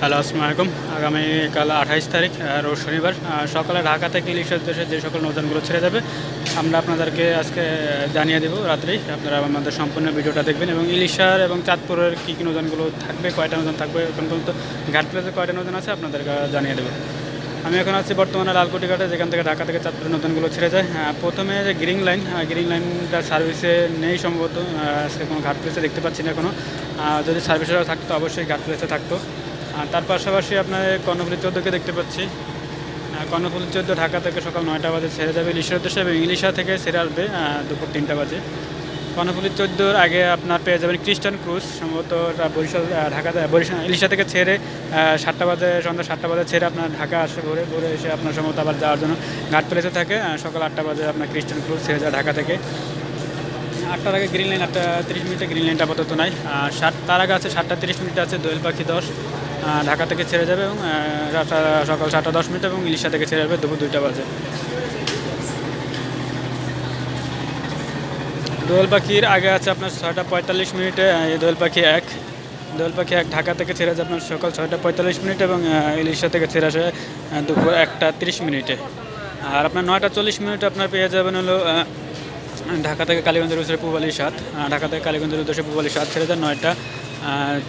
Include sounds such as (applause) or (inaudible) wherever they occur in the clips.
Hello, আসসালামু আলাইকুম। আগামীকাল আঠাইশ তারিখ রোজ শনিবার। সকালে ঢাকা থেকে ইলিশের দেশে যে সকল নৌযানগুলো ছেড়ে যাবে, আমরা আপনাদেরকে আজকে জানিয়ে দেবো রাত্রেই আপনারা আমাদের সম্পূর্ণ ভিডিওটা দেখবেন এবং ইলিশার এবং চাঁদপুরের কী কী নৌযানগুলো থাকবে, কয়টা নৌযান থাকবে, এখন পর্যন্ত ঘাট প্লেসে কয়টা নৌযান আছে আপনাদেরকে জানিয়ে দেবো। আমি এখন আছি বর্তমানে লালকুটি ঘাটে যেখান থেকে ঢাকা থেকে চাঁদপুরের নতুনগুলো ছেড়ে যায়। প্রথমে যে গ্রিন লাইন গ্রিন লাইনটা সার্ভিসে নেই সম্ভবত। আজকে কোনো ঘাট প্লেসে দেখতে পাচ্ছি না এখনও যদি সার্ভিসেরও থাকতো অবশ্যই ঘাট প্লেসে থাকতো। আর তার পাশাপাশি আপনার কর্ণফুলি চোদ্দোকে দেখতে পাচ্ছি। কর্ণফুলি চোদ্দ ঢাকা থেকে সকাল নয়টা বাজে ছেড়ে যাবে ইলিশের উদ্দেশ্যে এবং ইলিশা থেকে ছেড়ে আসবে দুপুর তিনটা বাজে। কর্ণফুলি চোদ্দোর আগে আপনার পেয়ে যাবেন খ্রিস্টান ক্রুজ, সম্ভবত বরিশাল ঢাকা বরিশাল, ইলিশা থেকে ছেড়ে সাতটা বাজে, সন্ধ্যা সাতটা বাজে ছেড়ে আপনার ঢাকা আসে, ঘুরে ঘুরে এসে আপনার সম্ভবত আবার যাওয়ার জন্য ঘাট প্লেসে থাকে সকাল আটটা বাজে আপনার খ্রিস্টান ক্রুজ ছেড়ে যায় ঢাকা থেকে। আটটার আগে গ্রিন লাইন আটটা তিরিশ মিনিটে গ্রিন লাইনটা আপাতত নাই। আর সাত তার আগে আছে সাতটা তিরিশ মিনিটে আছে দোয়েল পাখি দশ। ঢাকা থেকে ছেড়ে যাবে এবং সকাল সাতটা দশ মিনিট এবং ইলিশা থেকে ছেড়ে যাবে দুপুর দুইটা বাজে। দোয়েল পাখির আগে আছে আপনার ছয়টা পঁয়তাল্লিশ মিনিটে দোয়েল পাখি এক। দোয়েল পাখি এক, ঢাকা থেকে ছেড়ে যাবে আপনার সকাল ছয়টা পঁয়তাল্লিশ মিনিট এবং ইলিশা থেকে ছেড়ে আসে দুপুর একটা তিরিশ মিনিটে। আর আপনার নয়টা চল্লিশ মিনিট আপনার পেয়ে যাবেন হলো ঢাকা থেকে কালীগঞ্জের উদ্দেশ্যে পুবালি সাত ঢাকা থেকে কালীগঞ্জের উদ্দেশ্যে পুবালি সাত ছেড়ে যান নয়টা।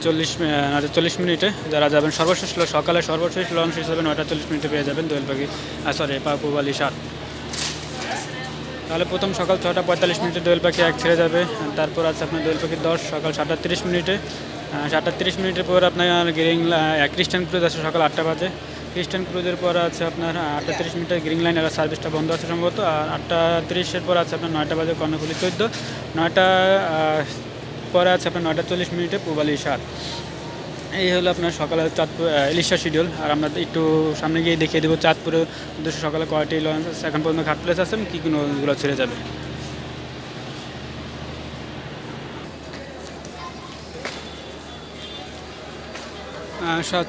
চল্লিশ নয়টা চল্লিশ মিনিটে যারা যাবেন, সর্বশেষ সকালে সর্বশেষ লঞ্চ হিসেবে নয়টা চল্লিশ মিনিটে পেয়ে যাবেন দোয়েল পাখি সরি পা পুবালি সাত তাহলে প্রথম সকাল ছটা পঁয়তাল্লিশ মিনিটে দোয়েল পাখি এক ছেড়ে যাবে, তারপর আছে আপনার দোয়েল পাখি দশ, সকাল সাতটা তিরিশ মিনিটে সাতটা তিরিশ মিনিটের পর আপনার গ্রিন খ্রিস্টান ক্রুজ আছে সকাল আটটা বাজে। খ্রিস্টান ক্রুজের পর আছে আপনার আটটা তিরিশ মিনিটে গ্রিন লাইন আর সার্ভিসটা বন্ধ আছে সম্ভবত, আর আটটা তিরিশের পর আছে আপনার নয়টা বাজে কর্ণফুলি চোদ্দ। নয়টা পরে আছে আপনার নয়টা চল্লিশ মিনিটে পুবালি সার। এই হলো আপনার সকালে চাঁদপুর ইলিশা শিডিউল আর আমরা একটু সামনে গিয়ে দেখিয়ে দেবো চাঁদপুরে সকালে কয়টি লঞ্চ আছে। এখন পর্যন্ত ঘাট প্লেস আছে কী কী নৌগুলো ছেড়ে যাবে?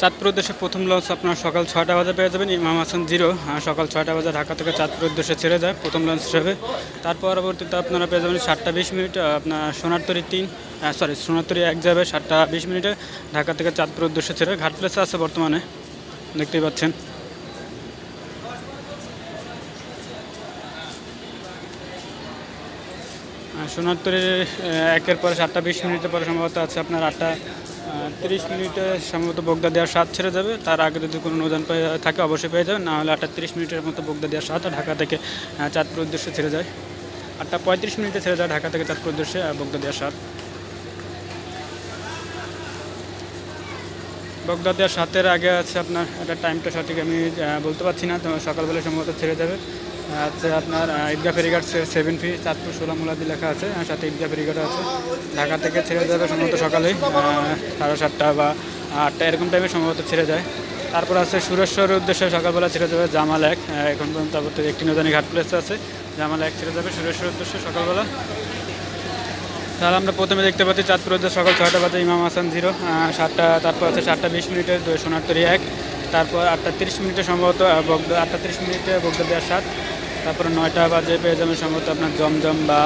চাঁদপুর উদ্দেশ্যে প্রথম লঞ্চ আপনার সকাল ছয়টা বাজে পেয়ে যাবেন। ইমাম হাসান জিরো। সকাল ছয়টা বাজে ঢাকা থেকে চাঁদপুর উদ্দেশ্যে ছেড়ে যায় প্রথম লঞ্চ হিসেবে। তার পরবর্তীতে আপনারা পেয়ে যাবেন সাতটা বিশ মিনিট আপনার সোনারতরি তিন সরি সোনারতরি এক যাবে সাতটা বিশ মিনিটে ঢাকা থেকে চাঁদপুর উদ্দেশ্যে ছেড়ে। ঘাট প্লেসে আছে বর্তমানে দেখতেই পাচ্ছেন। আহ, একের পরে সাতটা বিশ মিনিটের পরে সম্ভবত আছে আপনার আটটা তিরিশ মিনিটে সম্ভবত বগদা দেওয়ার স্বাদ ছেড়ে যাবে। তার আগে যদি কোনো নৌযান পেয়ে থাকে অবশ্যই পেয়ে যাবে, না হলে আটটা তিরিশ মিনিটের মতো বগদা দেওয়ার স্বাদ ঢাকা থেকে চাঁদপুর উদ্দেশ্যে ছেড়ে যায়। আটটা পঁয়ত্রিশ মিনিটে ছেড়ে যায় ঢাকা থেকে চাঁদপুর উদ্দেশ্যে বগদা দেওয়ার স্বাদ। বগদা দেওয়ার সাতের আগে আছে আপনার, একটা টাইমটা সঠিক আমি বলতে পারছি না, তো সকালবেলা সম্ভবত ছেড়ে যাবে। আছে আপনার আহ, ঈদগাহ ফেরিঘাট সেভেন ফি চাঁদপুর ষোলামুলাদি লেখা আছে। সাথে ঈদগাহ ফেরিঘাট আছে। ঢাকা থেকে ছেড়ে যাবে সম্ভবত সকালে সাড়ে সাতটা বা আটটা এরকম টাইমে সম্ভবত ছেড়ে যায়। তারপর আছে সুরেশ্বরের উদ্দেশ্যে সকালবেলা ছেড়ে যাবে জামাল এক। এখন পর্যন্ত আপাতত একটি নদানি ঘাট প্লেস আছে। জামাল এক ছেড়ে যাবে সুরেশ্বরের উদ্দেশ্যে সকালবেলা। তাহলে আমরা প্রথমে দেখতে পাচ্ছি চাঁদপুর উদ্দেশ্যে সকাল ছয়টা বাজে ইমাম হাসান জিরো সাতটা তারপর আছে সাতটা বিশ মিনিটে দুই সোনারতরি এক। তারপর আটটা তিরিশ মিনিটে সম্ভবত বগদা আটটা তিরিশ মিনিটে বগদা দেওয়ার সাত তারপরে নয়টা বাজে পেয়ে যাবেন সম্ভবত আপনার জমজম বা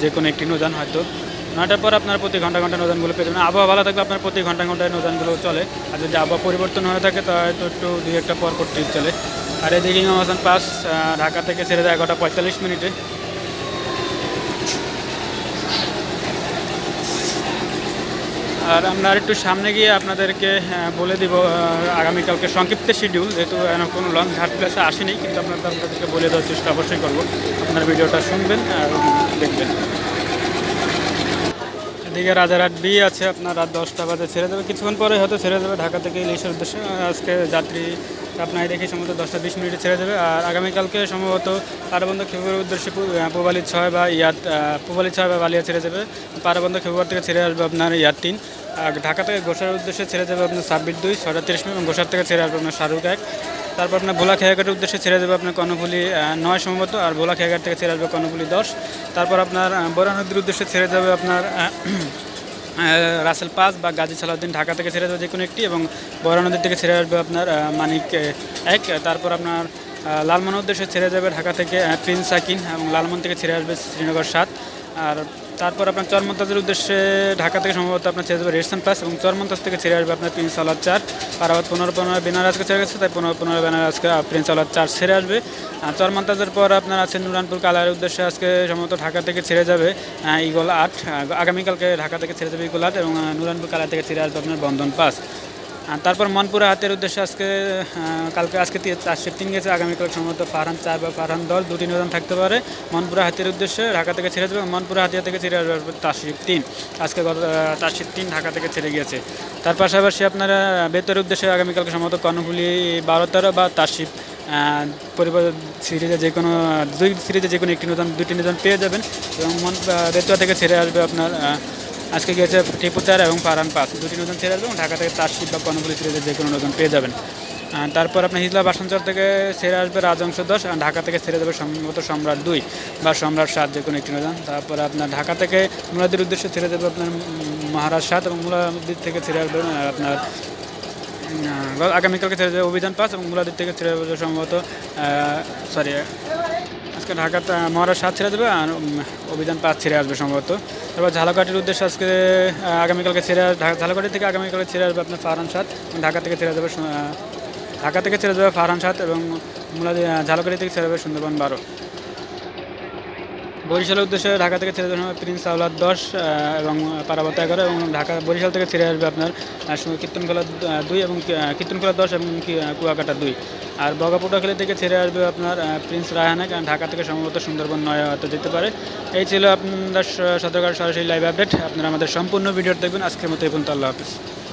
যে কোনো একটি নৌযান হয়তো। নয়টার পর আপনার প্রতি ঘণ্টা ঘণ্টা নৌযানগুলো পেয়ে যাবেন। আবহাওয়া ভালো থাকলে আপনার প্রতি ঘণ্টা ঘন্টায় নৌযানগুলো চলে। আর যদি আবহাওয়া পরিবর্তন হয়ে থাকে, তাহলে হয়তো একটু দুই একটা পর পর ট্রিপ চলে। আর এদিকে ইমাম পাস ঢাকা থেকে ছেড়ে যায় এগারোটা পঁয়তাল্লিশ মিনিটে। আর আমরা একটু সামনে গিয়ে আপনাদেরকে আহ, বলে দিব আগামীকালকে সংক্ষিপ্ত শিডিউল যেহেতু কোনো লং ঘাট প্লেসে আসেনি কিন্তু আপনাদের আপনাদেরকে বলে দেওয়ার চেষ্টা অবশ্যই করব। আপনারা ভিডিওটা শুনবেন আর দেখবেন। এদিকে রাজারহাট বি আছে আপনার রাত দশটা বাজে, ছেড়ে দেবে। কিছুক্ষণ পরে হয়তো ছেড়ে দেবে ঢাকা থেকে ইলিশের উদ্দেশ্যে। আজকে যাত্রী আপনার দেখি সম্ভবত দশটা বিশ মিনিটে ছেড়ে দেবে। আর আগামীকালকে সম্ভবত পারবন্ধ খেপুরের উদ্দেশ্যে পুবালি ছয় বা ইয়াত পুবালি ছয় বা বালিয়া ছেড়ে যাবে পারবন্ধ খেপুর থেকে ছেড়ে আসবে আপনার ইয়ার তিন। আর ঢাকা থেকে গোসার উদ্দেশ্যে ছেড়ে যাবে আপনার ছাব্বিশ দুই, ছয়টা তিরিশ মিনিট এবং গোসার থেকে ছেড়ে আসবে আপনার শাহরুখ এক। তারপর আপনার ভোলা খেয়াঘাটের উদ্দেশ্যে ছেড়ে যাবে আপনার কর্ণফুলি নয় সম্ভবত, আর ভোলা খেয়াঘাট থেকে ছেড়ে আসবে কর্ণফুলি দশ। তারপর আপনার বরা নদীর উদ্দেশ্যে ছেড়ে যাবে আপনার (clears throat) রাসেল পাস বা গাজী সালাউদ্দিন ঢাকা থেকে ছেড়ে যাবে যে কোনো একটি এবং বরা নদীর থেকে ছেড়ে আসবে আপনার মানিক এক। তারপর আপনার লালমন উদ্দেশ্যে ছেড়ে যাবে ঢাকা থেকে প্রিন্স সাকিন এবং লালমন থেকে ছেড়ে আসবে শ্রীনগর সাত। আর তারপর আপনার চরমন্তাজের উদ্দেশ্যে ঢাকা থেকে সম্ভবত আপনার ছেড়ে যাবে রেডসন প্লাস এবং চরমন্তাজ থেকে ছেড়ে আসবে আপনার প্রিন্স আলাদ চার। পারাবাদ পনেরো পনেরো বেনার আজকে ছেড়ে গেছে, তাই পনেরো পনেরো বেনার আজকে প্রিন্স আলাদ চার ছেড়ে আসবে। আর চরমন্তাজের পর আপনার আছে নুরানপুর কালারের উদ্দেশ্যে আজকে সম্ভবত ঢাকা থেকে ছেড়ে যাবে ইগল আট। আগামীকালকে ঢাকা থেকে ছেড়ে যাবে ইগল আট এবং নুরানপুর কালার থেকে ছেড়ে আসবে আপনার বন্ধন পাস তারপর মনপুরা হাতের উদ্দেশ্যে আজকে কালকে, আজকে তি- চার শিফটিং গেছে। আগামীকাল সম্ভবত ফারহান চার বা ফারহান দল দুটি নিবেদন থাকতে পারে। মনপুরা হাতের উদ্দেশ্যে ঢাকা থেকে ছেড়ে যাবে মনপুরা হাতিয়া থেকে ছেড়ে আসবে তারশিফ তিন। আজকে গত তারশিফ তিন ঢাকা থেকে ছেড়ে গিয়েছে। তার পাশাপাশি আপনারা বেতরের উদ্দেশ্যে আগামীকালকে সম্ভবত কর্ণফুলি বারো তেরো বা তারশিফ পরিবার সিরিজে যে কোনো, দুই সিরিজে যে কোনো একটি নতুন দুটি নতুন পেয়ে যাবেন। এবং মন বেতুয়া থেকে ছেড়ে আসবে আপনার আজকে গিয়েছে টিপু এবং ফারহান পাস। দুটি নতুন ছেড়ে এবং ঢাকা থেকে তারশিপ বা কর্ণফুলি সিরিজে যে কোনো নতুন পেয়ে যাবেন। তারপর আপনার হিজলা বাসনচর থেকে ছেড়ে আসবে রাজংশ দশ, আর ঢাকা থেকে ছেড়ে যাবে সম্ভবত সম্রাট দুই বা সম্রাট সাত, যে কোনো একটি নতুন। তারপর আপনার ঢাকা থেকে মুরাদির উদ্দেশ্যে ছেড়ে যাবে আপনার মহারাজ সাত এবং মুরাদির থেকে ছেড়ে আসবে আপনার আগামীকালকে ছেড়ে যাবে অভিযান পাস এবং মুরাদির থেকে ছেড়ে যাবে সম্ভবত সরি আজকে ঢাকাতে মহারাজ সাত ছেড়ে দেবে আর অভিযান পাঁচ ছেড়ে আসবে সম্ভবত। তারপর ঝালকাঠির উদ্দেশ্যে আজকে আগামীকালকে ছেড়ে ঢাকা ঝালকাঠি থেকে আগামীকালকে ছেড়ে আসবে আপনার ফারহান সাত ঢাকা থেকে ছেড়ে যাবে ঢাকা থেকে ছেড়ে যাবে ফারহান সাত এবং মূলত আহ, ঝালকাঠি থেকে ছেড়ে যাবে সুন্দরবন বারো। বরিশালের উদ্দেশ্যে ঢাকা থেকে ছেড়ে যাবে প্রিন্স আওলাদ দশ এবং পারাবত এগারো, এবং ঢাকা, বরিশাল থেকে ছেড়ে আসবে আপনার কীর্তনখোলা দুই এবং কীর্তনখোলা দশ এবং কুয়াকাটা দুই। আর বগাপুটাখালী থেকে ছেড়ে আসবে আপনার প্রিন্স রায়হানা কারণ ঢাকা থেকে সম্ভবত সুন্দরবন নয় হতে যেতে পারে। এই ছিল আপনার স- সদরঘাট সরাসরি লাইভ আপডেট আপনারা আমাদের সম্পূর্ণ ভিডিও দেখবেন। আজকের মতো এই পর্যন্ত, আল্লাহ হাফিজ।